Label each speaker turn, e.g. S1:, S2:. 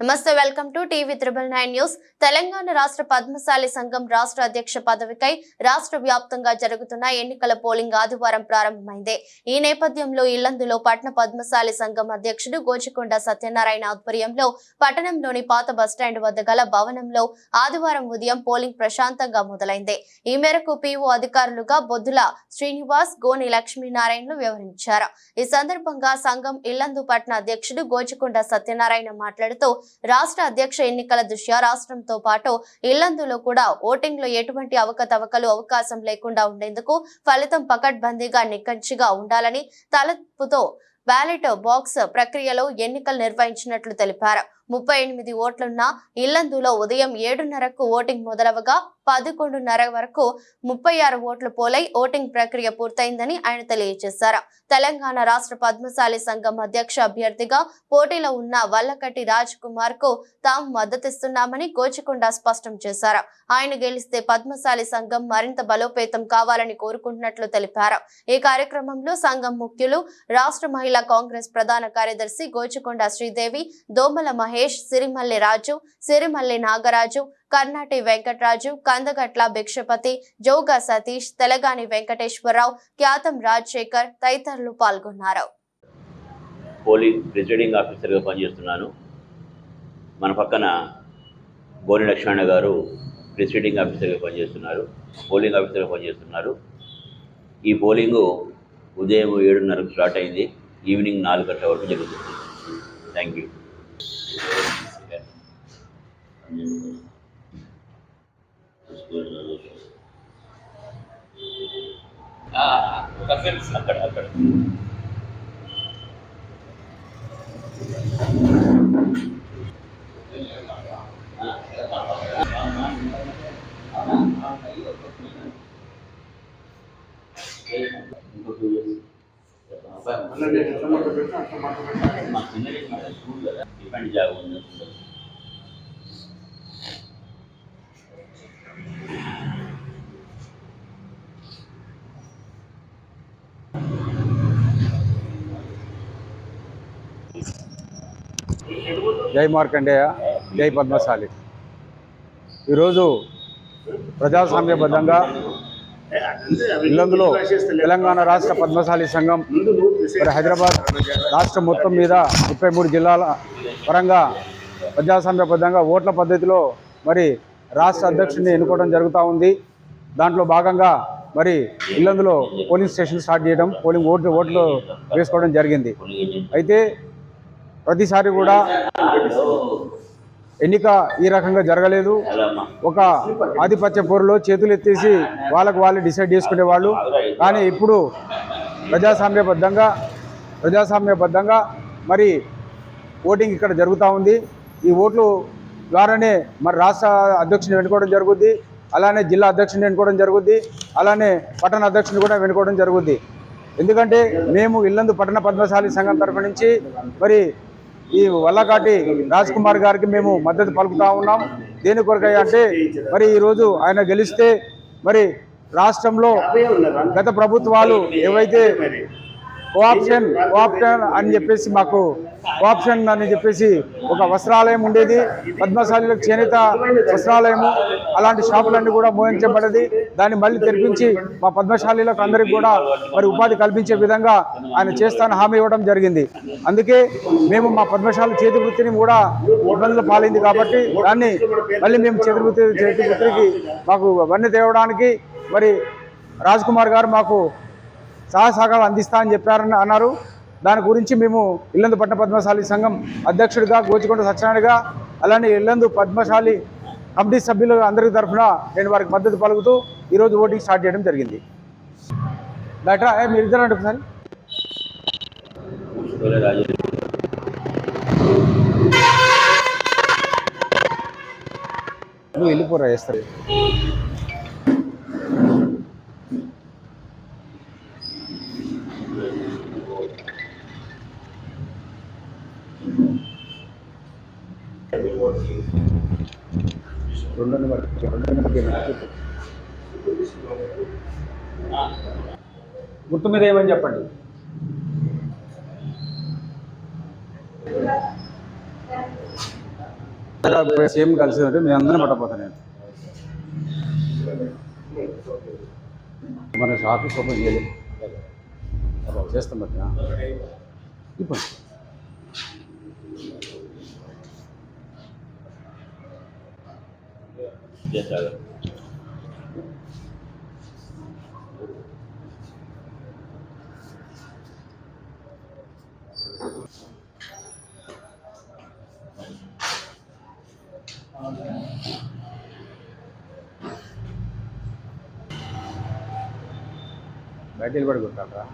S1: నమస్తే welcome to TV triple nine news. Telangana రాష్ట్ర పద్మశాలి సంఘం రాష్ట్ర అధ్యక్ష పదవికై రాష్ట్ర వ్యాప్తంగా జరుగుతున్న ఎన్నికల పోలింగ్ ఆదివారం ప్రారంభమైంది. ఈ నేపథ్యంలో ఇల్లందులో పట్టణ పద్మశాలి సంఘం అధ్యక్షుడు గోచికొండ సత్యనారాయణ ఆధ్వర్యంలో పట్టణంలోని పాత బస్టాండ్ వద్ద గల భవనంలో ఆదివారం ఉదయం పోలింగ్ ప్రశాంతంగా మొదలైంది. ఈ మేరకు పీఓ అధికారులుగా బొద్దుల శ్రీనివాస్ గోని లక్ష్మీనారాయణలు వివరించారు. ఈ సందర్భంగా సంఘం ఇల్లందు పట్న అధ్యక్షుడు గోచికొండ సత్యనారాయణ మాట్లాడుతూ రాష్ట్ర అధ్యక్ష ఎన్నికల దృష్ట్యా రాష్ట్రంతో పాటు ఇల్లందులో కూడా ఓటింగ్లో ఎటువంటి అవకతవకలు అవకాశం లేకుండా ఉండేందుకు ఫలితం పకడ్బందీగా నిక్కచ్చిగా ఉండాలని తలపుతో బ్యాలెట్ బాక్స్ ప్రక్రియలో ఎన్నికలు నిర్వహించినట్లు తెలిపారు. ముప్పై ఎనిమిది ఓట్లున్న ఇల్లందులో ఉదయం ఏడున్నరకు ఓటింగ్ మొదలవగా పదకొండున్నర వరకు ముప్పై ఆరు ఓట్లు పోలై ఓటింగ్ ప్రక్రియ పూర్తయిందని ఆయన తెలియజేశారు. తెలంగాణ రాష్ట్ర పద్మశాలి సంఘం అధ్యక్ష అభ్యర్థిగా పోటీలో ఉన్న వల్లకట్టి రాజ్ కుమార్కు తాము మద్దతిస్తున్నామని గోచికొండ స్పష్టం చేశారు. ఆయన గెలిస్తే పద్మశాలి సంఘం మరింత బలోపేతం కావాలని కోరుకుంటున్నట్లు తెలిపారు. ఈ కార్యక్రమంలో సంఘం ముఖ్యులు రాష్ట్ర మహిళా కాంగ్రెస్ ప్రధాన కార్యదర్శి గోచికొండ శ్రీదేవి దోమల మహేష్ సిరిమల్లి రాజు సిరిమల్లి నాగరాజు కర్ణాటి వెంకటరాజు కందగట్ల భిక్షపతి జోగా సతీష్ తెలగాని వెంకటేశ్వరరావు ఖ్యాతం రాజశేఖర్ తదితరులు పాల్గొన్నారు.
S2: పోలింగ్ ప్రిసైడింగ్ ఆఫీసర్గా పనిచేస్తున్నాను. మన పక్కన గోని లక్ష్మణ గారు ప్రిసైడింగ్ ఆఫీసర్గా పనిచేస్తున్నారు పోలింగ్ ఆఫీసర్గా పనిచేస్తున్నారు. ఈ పోలింగు ఉదయం ఏడున్నరకు స్టార్ట్ అయింది ఈవినింగ్ నాలుగు గంటల వరకు జరుగుతుంది. Thank you necesidad. También los Ah, ah, ah, ah está అక్కడ మా చిన్నది మన స్కూల్ కదా డిపెండ్ జాబ్ ఉంది
S3: జై మార్కండేయ జై పద్మశాలి ఈరోజు ప్రజాస్వామ్యబద్ధంగా ఇల్లందులో తెలంగాణ రాష్ట్ర పద్మశాలి సంఘం మరి హైదరాబాద్ రాష్ట్రం మొత్తం మీద ముప్పై మూడు జిల్లాల పరంగా ప్రజాస్వామ్యబద్ధంగా ఓట్ల పద్ధతిలో మరి రాష్ట్ర అధ్యక్షుడిని ఎన్నుకోవడం జరుగుతూ ఉంది. దాంట్లో భాగంగా మరి ఇల్లందులో పోలింగ్ స్టేషన్ స్టార్ట్ చేయడం పోలింగ్ ఓట్లు ఓట్లు వేసుకోవడం జరిగింది. అయితే ప్రతిసారి కూడా ఎన్నిక ఈ రకంగా జరగలేదు. ఒక ఆధిపత్య పోరులో చేతులు ఎత్తేసి వాళ్ళకు వాళ్ళు డిసైడ్ చేసుకునేవాళ్ళు కానీ ఇప్పుడు ప్రజాస్వామ్యబద్ధంగా ప్రజాస్వామ్యబద్ధంగా మరి ఓటింగ్ ఇక్కడ జరుగుతూ ఉంది. ఈ ఓట్లు ద్వారానే మరి రాష్ట్ర అధ్యక్షుని ఎన్నుకోవడం జరుగుద్ది. అలానే జిల్లా అధ్యక్షుని ఎన్నుకోవడం జరుగుద్ది. అలానే పట్టణ అధ్యక్షుని కూడా ఎన్నుకోవడం జరుగుద్ది. ఎందుకంటే మేము ఇల్లందు పట్టణ పద్మశాలి సంఘం తరఫు నుంచి మరి ఈ వల్లకాటి రాజ్ కుమార్ గారికి మేము మద్దతు పలుకుతా ఉన్నాం. దేని కొరకై అంటే మరి ఈరోజు ఆయన గెలిస్తే మరి రాష్ట్రంలో గత ప్రభుత్వాలు ఏవైతే కోఆప్షన్ కోఆప్షన్ అని చెప్పేసి మాకు కోఆప్షన్ అని చెప్పేసి ఒక వస్త్రాలయం ఉండేది. పద్మశాలిలకు చేనేత వస్త్రాలయము అలాంటి షాపులన్నీ కూడా మోహించబడ్డది. దాన్ని మళ్ళీ తెరిపించి మా పద్మశాలీలకు అందరికి కూడా మరి ఉపాధి కల్పించే విధంగా ఆయన చేస్తాను హామీ ఇవ్వడం జరిగింది. అందుకే మేము మా పద్మశాల చేతి వృత్తిని కూడా ఇబ్బందులు పాలైంది కాబట్టి దాన్ని మళ్ళీ మేము చేతి వృత్తి చేతి వృత్తికి మాకు వన్నె తేవడానికి మరి రాజ్ కుమార్ గారు మాకు సహాయ సహకారం అందిస్తా అని చెప్పారని అన్నారు. దాని గురించి మేము ఇల్లందు పట్టణ పద్మశాలి సంఘం అధ్యక్షుడిగా గోచికొండ సత్యనారాయణగా అలానే ఇల్లందు పద్మశాలి కమిటీ సభ్యులు అందరి తరఫున నేను వారికి మద్దతు పలుకుతూ ఈరోజు ఓటింగ్ స్టార్ట్ చేయడం జరిగింది. డాక్టర్ మీరు ఇద్దరు ఒకసారి నువ్వు వెళ్ళిపోరా చేస్తారు రెండో నెంబర్ రెండో నెంబర్కి గుర్తు మీద ఏమని చెప్పండి. సేమ్ కలిసి ఉంటే మీ అందరం పట్టపోతాను నేను. మన ఆఫీస్ ఓపెన్ చేయలేదు చేస్తాం బట్టి ఇప్పుడు
S2: చేశారు.
S3: బయట నిలబడి కొట్టాలరా